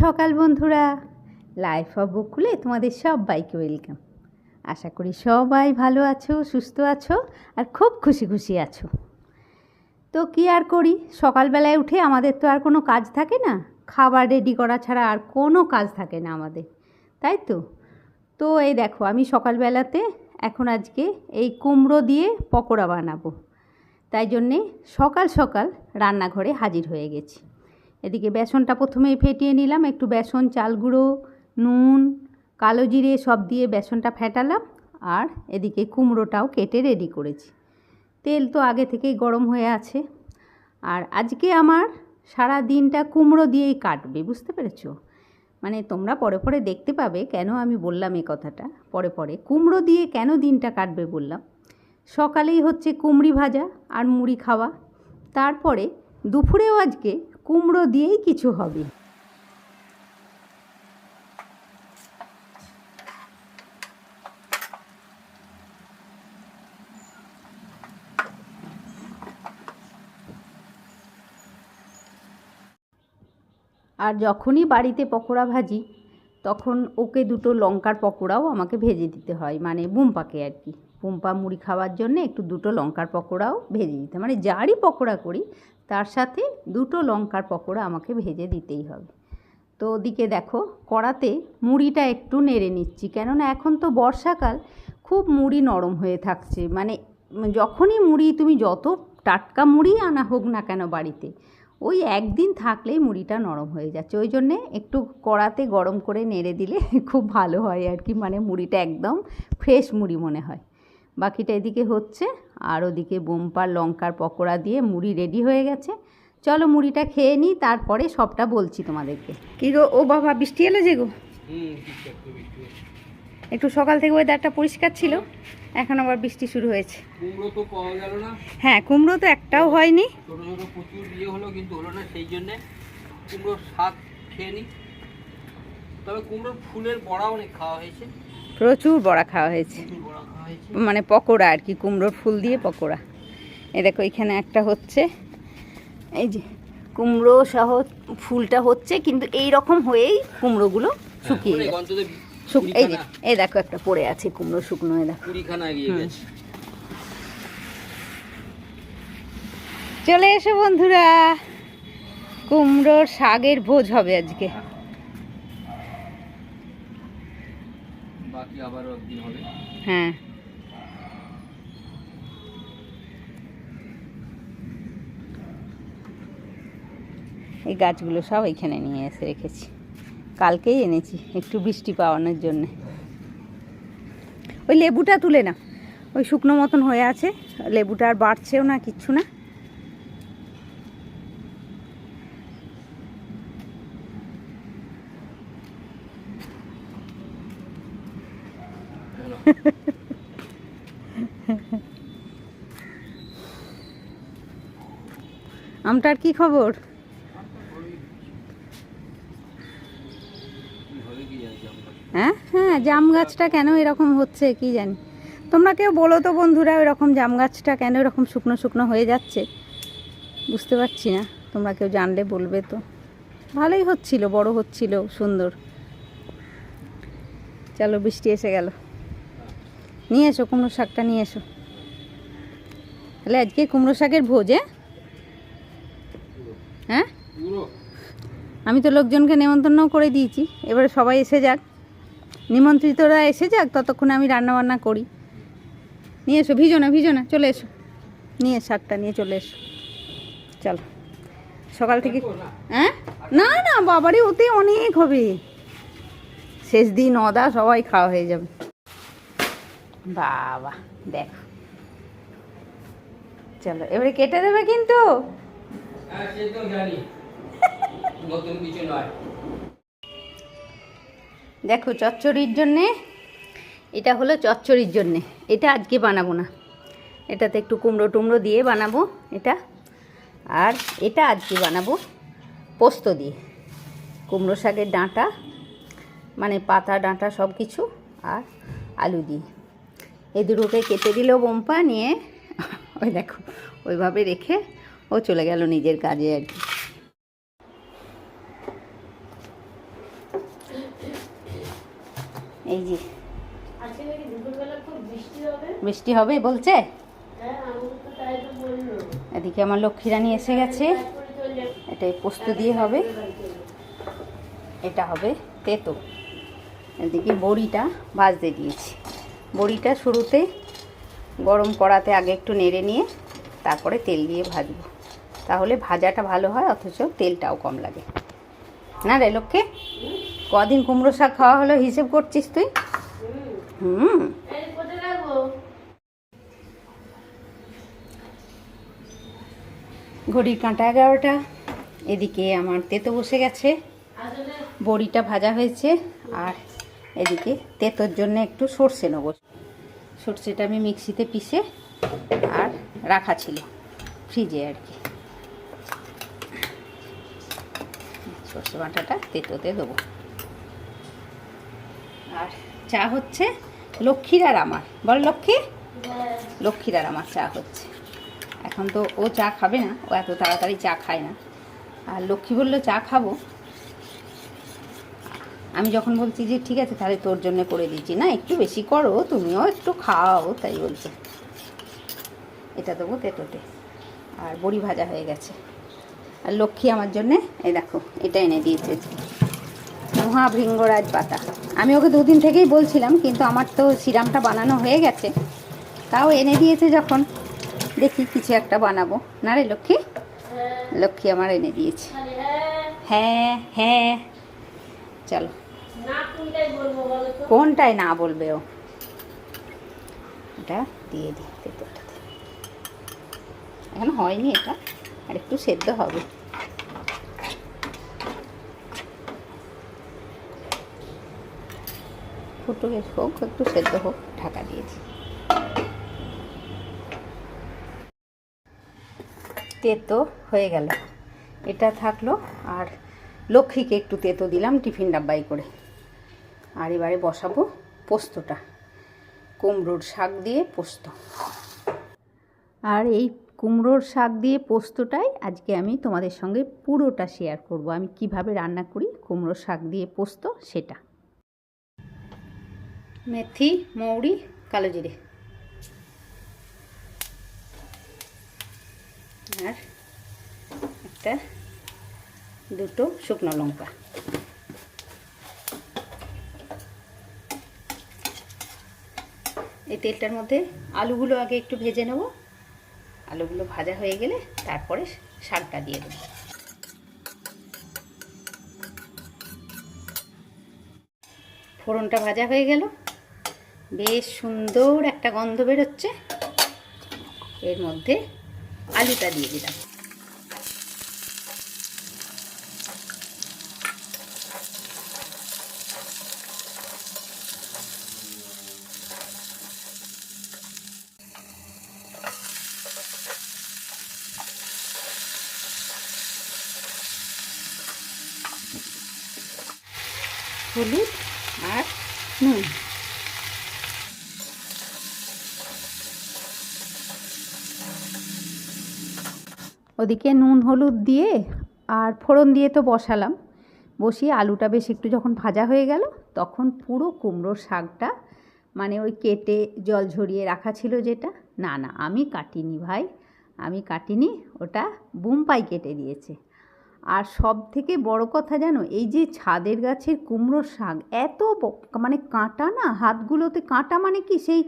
সকাল বন্ধুরা। Life of বকুলে তোমাদের সবাইকে ওয়েলকাম আশা করি সবাই ভালো আছো, সুস্থ আছো, আর খুব খুশি খুশি আছো। তো কী আর করি? সকালবেলায় উঠে আমাদের তো আর কোনো কাজ থাকে না। খাবার রেডি করা ছাড়া আর কোনো কাজ থাকে না আমাদের। তাই তো? তো এই দেখো, আমি সকালবেলাতে এখন আজকে এই কুমড়ো দিয়ে পকোড়া বানাবো। তাই জন্যে সকাল সকাল রান্নাঘরে হাজির হয়ে গেছি। এদিকে বেসনটা প্রথমেই ফেটিয়ে নিলাম, একটু বেসন, চাল গুঁড়ো, নুন, কালো জিরে সব দিয়ে বেসনটা ফেটালাম আর এদিকে কুমড়োটাও কেটে রেডি করেছি। তেল তো আগে থেকেই গরম হয়ে আছে। আর আজকে আমার সারা দিনটা কুমড়ো দিয়েই কাটবে, বুঝতে পেরেছ? মানে তোমরা পরে পরে দেখতে পাবে কেন আমি বললাম এই কথাটা। পরে পরে কুমড়ো দিয়ে কেন দিনটা কাটবে বললাম। সকালেই হচ্ছে কুমড়ি ভাজা আর মুড়ি খাওয়া। তারপরে দুপুরেও আজকে কুমড়ো দিয়েই কিছু হবে। আর যখনই বাড়িতে পকোড়া ভাজি, তখন ওকে দুটো লঙ্কার পকোড়াও আমাকে ভেজে দিতে হয় মানে বুম্পাকে আর কি। বুম্পা মুড়ি খাওয়ার জন্য একটু দুটো লঙ্কার পকোড়াও ভেজে দিতে। মানে যারই পকোড়া করি, তার সাথে দুটো লঙ্কার পকোড়া আমাকে ভেজে দিতেই হবে। তো ওদিকে দেখো, কড়াতে মুড়িটা একটু নেড়ে নিচ্ছি। কেননা এখন তো বর্ষাকাল, খুব মুড়ি নরম হয়ে থাকছে। মানে যখনই মুড়ি, তুমি যত টাটকা মুড়ি আনা হোক না কেন বাড়িতে, ওই একদিন থাকলেই মুড়িটা নরম হয়ে যাচ্ছে। ওই জন্যে একটু কড়াতে গরম করে নেড়ে দিলে খুব ভালো হয় আর কি। মানে মুড়িটা একদম ফ্রেশ মুড়ি মনে হয়। বাকিটা এদিকে হচ্ছে আর ওদিকে বোম্পার লঙ্কার পকোড়া দিয়ে মুড়ি রেডি হয়ে গেছে। চলো মুড়িটা খেয়ে নিই তারপরে সবটা বলছি তোমাদেরকে। কি গো? ও বাবা বৃষ্টি এলো যে গো? একটু সকাল থেকে ওয়েদারটা পরিষ্কার ছিল এখন আবার বৃষ্টি শুরু হয়েছে। কুমড়ো তো পাওয়া গেল না। হ্যাঁ কুমড়ো তো একটাও হয়নি। ছোট ছোট প্রচুর ইয়ে হলো কিন্তু হলো না সেই জন্যে কুমড়োর স্বাদ খেয়ে নি তবে কুমড়োর ফুলের বড়া অনেক খাওয়া হয়েছে। প্রচুর বড়া খাওয়া হয়েছে। প্রচুর বড়া। খাওয়া হয়েছে মানে পকোড়া আর কি কুমড়োর ফুল দিয়ে পকোড়া। এ দেখো এখানে একটা হচ্ছে এই যে কুমড়ো সহ ফুলটা হচ্ছে কিন্তু এই রকম হয়েই কুমড়োগুলো শুকিয়ে অনেক, যায় এই যে এই দেখো একটা পড়ে আছে কুমড়ো শুকনো এই দেখো। চলে এসো বন্ধুরা কুমড়োর শাকের ভোজ হবে আজকে। হ্যাঁ। এই গাছগুলো সব এখানে নিয়ে এসে রেখেছি। কালকেই এনেছি একটু বৃষ্টি পাওয়ানোর জন্যে। ওই লেবুটা তুলে না ওই শুকনো মতন হয়ে আছে। লেবুটা আর বাড়ছেও না, কিচ্ছু না। আমটার কি খবর কি হবে কি জানি আমরা। হ্যাঁ হ্যাঁ জাম গাছটা কেন এরকম হচ্ছে কি জানি? তোমরা কেউ বলো তো বন্ধুরা এরকম জাম গাছটা কেন এরকম শুকনো শুকনো হয়ে যাচ্ছে? বুঝতে পারছি না তোমরা কেউ জানলে বলবে তো। ভালোই হচ্ছিল বড় হচ্ছিল সুন্দর। চলো বৃষ্টি এসে গেল। নিয়ে এসো কুমড়ো শাকটা নিয়ে এসো। তাহলে আজকে কুমড়ো শাকের ভোজ হ্যাঁ? হ্যাঁ আমি তো লোকজনকে নেমন্তন্ন করে দিয়েছি। এবারে সবাই এসে যাক। নিমন্ত্রিতরা এসে যাক ততক্ষণে আমি রান্না বান্না করি। নিয়ে এসো ভিজো না ভিজো না চলে এসো। নিয়ে শাকটা নিয়ে চলে এসো। চলো। সকাল থেকে হ্যাঁ? না না বাবারে ওতে অনেক হবে। শেষ দিন অদা সবাই খাওয়া হয়ে যাবে। বাবা দেখো। চলো এবারে কেটে দেবে কিন্তু? হ্যাঁ নতুন কিছু নয়। দেখো, চচ্চড়ির জন্যে, এটা হলো চচ্চড়ির জন্যে। এটা আজকে বানাবো না। এটাতে একটু কুমড়ো টুমড়ো দিয়ে বানাবো এটা। আর এটা আজকে বানাবো পোস্ত দিয়ে। কুমড়ো শাকের ডাঁটা মানে পাতা ডাঁটা সব কিছু আর আলু দিয়ে। এই দুটোকে কেটে দিল বোম্পা, নিয়ে ওই দেখো, ওইভাবে রেখে ও চলে গেল নিজের কাজে আর কি। এই যে খুব বৃষ্টি হবে। বলছে? হ্যাঁ এদিকে আমার লক্ষ্মীরানি এসে গেছে। এটা পোস্ত দিয়ে হবে। এটা হবে তেতো। এদিকে বড়িটা ভাজতে দিয়েছি। বড়িটা শুরুতে গরম কড়াতে আগে একটু নেড়ে নিয়ে তারপরে তেল দিয়ে ভাজবো। তাহলে ভাজাটা ভালো হয় অথচ তেলটাও কম লাগে। না রে লক্ষ্যে কদিন কুমড়ো শাক খাওয়া হলো, হিসেব করছিস তুই? হুম। ঘড়ির কাঁটা এগারোটা, এদিকে আমার তেতো বসে গেছে, বড়িটা ভাজা হয়েছে, আর এদিকে তেতোর জন্য একটু সর্ষে নেব। সর্ষেটা আমি মিক্সিতে পিষে আর রাখা ছিল, ফ্রিজে আর কি। সর্ষে বাটাটা তেতোতে দেবো। চা হচ্ছে লক্ষ্মীর আর আমার। বল লক্ষ্মী? লক্ষ্মীর আর আমার চা হচ্ছে। এখন তো ও চা খাবে না, ও এত তাড়াতাড়ি চা খায় না। আর লক্ষ্মী বলল, চা খাব। আমি যখন বলছি যে, ঠিক আছে, তাহলে তোর জন্য করে দিচ্ছি। না, একটু বেশি করো, তুমিও একটু খাও। তাই বলছে। এটা দেবো তেতোতে। আর বড়ি ভাজা হয়ে গেছে। আর লক্ষ্মী আমার জন্যে, এই দেখো, এটা এনে দিয়েছে। মহাভৃঙ্গরাজ পাতা। আমি ওকে দুদিন থেকেই বলছিলাম, কিন্তু আমার তো সিরামটা বানানো হয়ে গেছে। তাও এনে দিয়েছে যখন। দেখি কিছু একটা বানাবো। না রে লক্ষ্মী? লক্ষ্মী আমার এনে দিয়েছে। হ্যাঁ হ্যাঁ। চলো। কোনটাই না বলবে ও? এটা দিয়ে দিই এখন হয়নি এটা। আর একটু সেদ্ধ হবে। ফুটো হোক, একটু সেদ্ধ হোক, ঢাকা দিয়েছি। তেতো হয়ে গেল। এটা থাকল, আর লক্ষ্মীকে একটু তেতো দিলাম টিফিন ডাব্বাই করে। আর এবারে বসাবো পোস্তটা। কুমড়োর শাক দিয়ে পোস্ত। আর এই কুমড়োর শাক দিয়ে পোস্তটাই আজকে আমি তোমাদের সঙ্গে পুরোটা শেয়ার করব। আমি কীভাবে রান্না করি, কুমড়োর শাক দিয়ে পোস্ত, সেটা। মেথি, মৌরি কালো জিরে আর একটা দুটো শুকনো লঙ্কা। এই তেলটার মধ্যে আলুগুলো আগে একটু ভেজে নেব। আলুগুলো ভাজা হয়ে গেলে তারপরে শাকটা দিয়ে দেবো। ফোড়নটা ভাজা হয়ে গেল। বেশ সুন্দর একটা গন্ধ বেরোচ্ছে। এর মধ্যে আলুটা দিয়ে দিলাম হলুদ আর নুন ওদিকে নুন, হলুদ দিয়ে আর ফোড়ন দিয়ে তো বসালাম। বসিয়ে আলুটা বেশ একটু যখন ভাজা হয়ে গেল, তখন পুরো কুমড়োর শাকটা মানে ওই কেটে জল ঝরিয়ে রাখা ছিল যেটা। না না, আমি কাটিনি ভাই, আমি কাটিনি, ওটা বুমপাই কেটে দিয়েছে। আর সব থেকে বড় কথা জানো, এই যে ছাদের গাছের কুমড়ো শাক, এত মানে কাঁটা না, হাতগুলোতে কাঁটা মানে কি সেই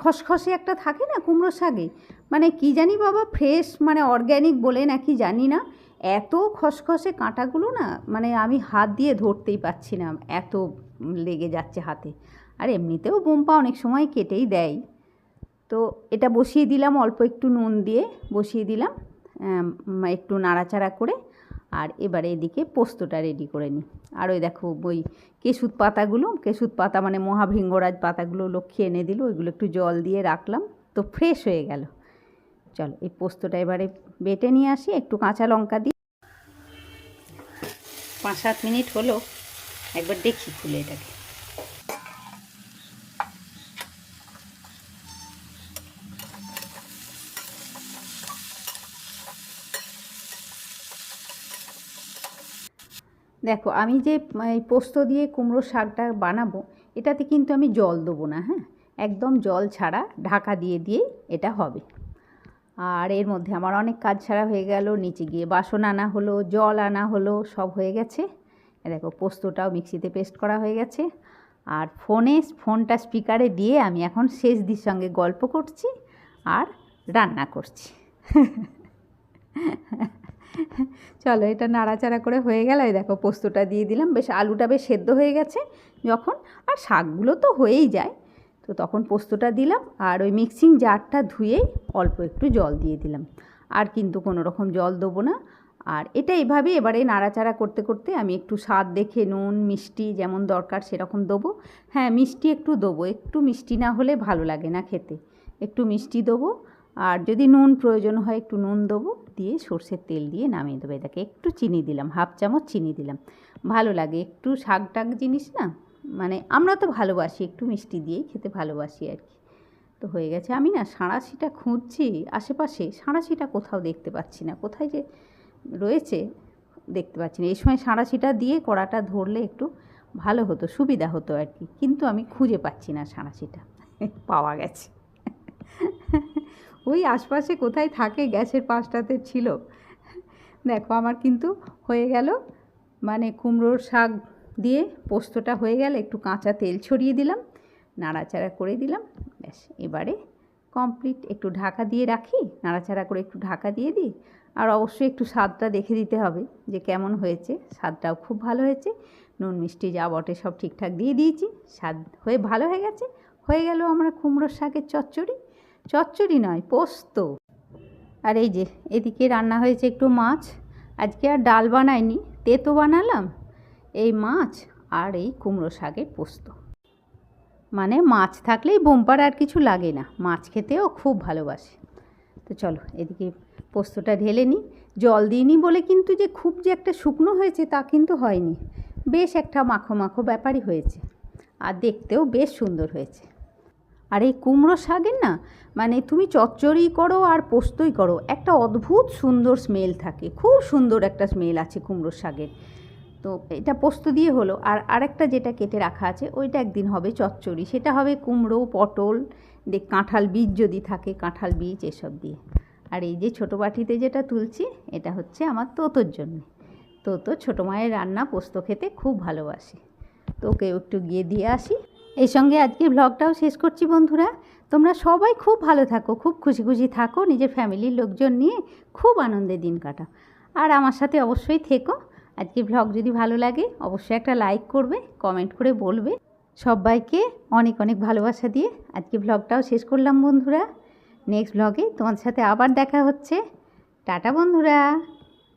খসখসে একটা থাকে না কুমড়ো শাকে? মানে কি জানি বাবা ফ্রেশ মানে অর্গ্যানিক বলে নাকি জানি না। এত খসখসে কাঁটাগুলো না মানে আমি হাত দিয়ে ধরতেই পারছি না, এত লেগে যাচ্ছে হাতে। আর এমনিতেও বোম্পা অনেক সময় কেটেই দেয়। তো এটা বসিয়ে দিলাম, অল্প একটু নুন দিয়ে বসিয়ে দিলাম একটু নাড়াচাড়া করে। আর এবারে এদিকে পোস্তটা রেডি করে নিই। আর ওই দেখো, ওই কেশুত পাতাগুলো কেশুত পাতা মানে মহাভৃঙ্গরাজ পাতাগুলো লক্ষ্মী এনে দিল, ওইগুলো একটু জল দিয়ে রাখলাম, তো ফ্রেশ হয়ে গেল। চলো, এই পোস্তটা এবারে বেটে নিয়ে আসি, একটু কাঁচা লঙ্কা দিই পাঁচ সাত মিনিট হলো, একবার দেখি খুলে এটাকে। দেখো, আমি যে, এই পোস্ত দিয়ে কুমড়ো শাকটা বানাবো, এটাতে কিন্তু আমি জল দেবো না হ্যাঁ? একদম জল ছাড়া ঢাকা দিয়ে দিয়ে এটা হবে। আর এর মধ্যে আমার অনেক কাজ ছাড়া হয়ে গেল। নিচে গিয়ে বাসন আনা হলো, জল আনা হলো, সব হয়ে গেছে। দেখো, পোস্তটাও মিক্সিতে পেস্ট করা হয়ে গেছে। আর ফোনে, ফোনটা স্পিকারে দিয়ে আমি এখন শেষ দির সঙ্গে গল্প করছি আর রান্না করছি। চলো, এটা নাড়াচাড়া করে হয়ে গেল। দেখো, পোস্তটা দিয়ে দিলাম। বেশ, আলুটা বেশ সেদ্ধ হয়ে গেছে যখন। আর শাকগুলো তো হয়েই যায়। তো তখন পোস্তটা দিলাম আর ওই মিক্সিং জারটা ধুয়েই অল্প একটু জল দিয়ে দিলাম। আর কিন্তু কোনো রকম জল দেবো না। আর এটা এভাবে এবারে নাড়াচাড়া করতে করতে আমি একটু স্বাদ দেখে নুন, মিষ্টি যেমন দরকার সেরকম দেবো। হ্যাঁ মিষ্টি একটু দেবো। একটু মিষ্টি না হলে ভালো লাগে না খেতে। একটু মিষ্টি দেবো। আর যদি নুন প্রয়োজন হয় একটু নুন দেবো। দিয়ে সর্ষের তেল দিয়ে নামিয়ে দেবো। এটাকে একটু চিনি দিলাম, হাফ চামচ চিনি দিলাম। ভালো লাগে। একটু শাক টাক জিনিস না? মানে আমরা তো ভালোবাসি, একটু মিষ্টি দিয়েই খেতে ভালোবাসি আর কি। তো হয়ে গেছে, আমি না সাঁড়াশিটা খুঁজছি আশেপাশে, সাঁড়াশিটা কোথাও দেখতে পাচ্ছি না। কোথায় যে রয়েছে দেখতে পাচ্ছি না। এই সময় সাঁড়াশিটা দিয়ে কড়াটা ধরলে একটু ভালো হতো, সুবিধা হতো আর কি। কিন্তু আমি খুঁজে পাচ্ছি না সাঁড়াশিটা। পাওয়া গেছে। ওই আশপাশে কোথায় থাকে গ্যাসের পাশটাতে ছিল। দেখো, আমার কিন্তু হয়ে গেল মানে কুমড়োর শাক দিয়ে পোস্তটা হয়ে গেলে একটু কাঁচা তেল ছড়িয়ে দিলাম, নাড়াচাড়া করে দিলাম, ব্যাস। এবারে কমপ্লিট একটু ঢাকা দিয়ে রাখি, নাড়াচাড়া করে একটু ঢাকা দিয়ে দিই। আর অবশ্যই একটু স্বাদটা দেখে দিতে হবে যে কেমন হয়েছে। স্বাদটাও খুব ভালো হয়েছে। নুন, মিষ্টি যা বটে সব ঠিকঠাক দিয়ে দিয়েছি। স্বাদ হয়ে ভালো হয়ে গেছে। হয়ে গেল আমরা কুমড়োর শাকের চচ্চড়ি। চচ্চড়ি নয়, পোস্ত। আর এই যে, এদিকে রান্না হয়েছে একটু মাছ। আজকে আর ডাল বানাইনি। তেতো বানালাম। এই মাছ আর এই কুমড়ো শাকের পোস্ত। মানে মাছ থাকলেই বোম্পার আর কিছু লাগে না, মাছ খেতেও খুব ভালোবাসে। তো চলো, এদিকে পোস্তটা ঢেলে নিই। জল দিইনি বলে কিন্তু যে খুব যে একটা শুকনো হয়েছে তা কিন্তু হয়নি। বেশ একটা মাখো মাখো ব্যাপারই হয়েছে আর দেখতেও বেশ সুন্দর হয়েছে। আর এই কুমড়ো শাকের না মানে তুমি চচ্চড়ি করো আর পোস্তই করো, একটা অদ্ভুত সুন্দর স্মেল থাকে। খুব সুন্দর একটা স্মেল আছে কুমড়ো শাকের। তো এটা পোস্ত দিয়ে হলো। আর আরেকটা যেটা কেটে রাখা আছে, ওইটা একদিন হবে চচ্চড়ি। সেটা হবে কুমড়ো, পটল দেখ কাঁঠাল বীজ যদি থাকে, কাঁঠাল বীজ এসব দিয়ে। আর এই যে ছোটো বাটিতে যেটা তুলছি, এটা হচ্ছে আমার তোতোর জন্য। তোতো ছোটো মায়ের রান্না পোস্ত খেতে খুব ভালোবাসে। তো একটু গিয়ে দিয়ে আসি। এই সঙ্গে আজকে ব্লগটাও শেষ করছি বন্ধুরা। তোমরা সবাই খুব ভালো থাকো, খুব খুশি খুশি থাকো, নিজের ফ্যামিলির লোকজন নিয়ে খুব আনন্দে দিন কাটাও। আর আমার সাথে অবশ্যই থেকো। আজকে ব্লগ যদি ভালো লাগে, অবশ্যই একটা লাইক করবে কমেন্ট করে বলবে। সবাইকে অনেক অনেক ভালোবাসা দিয়ে আজকে ব্লগটাও শেষ করলাম বন্ধুরা। নেক্সট ব্লগে তোমার সাথে আবার দেখা হচ্ছে। টাটা বন্ধুরা।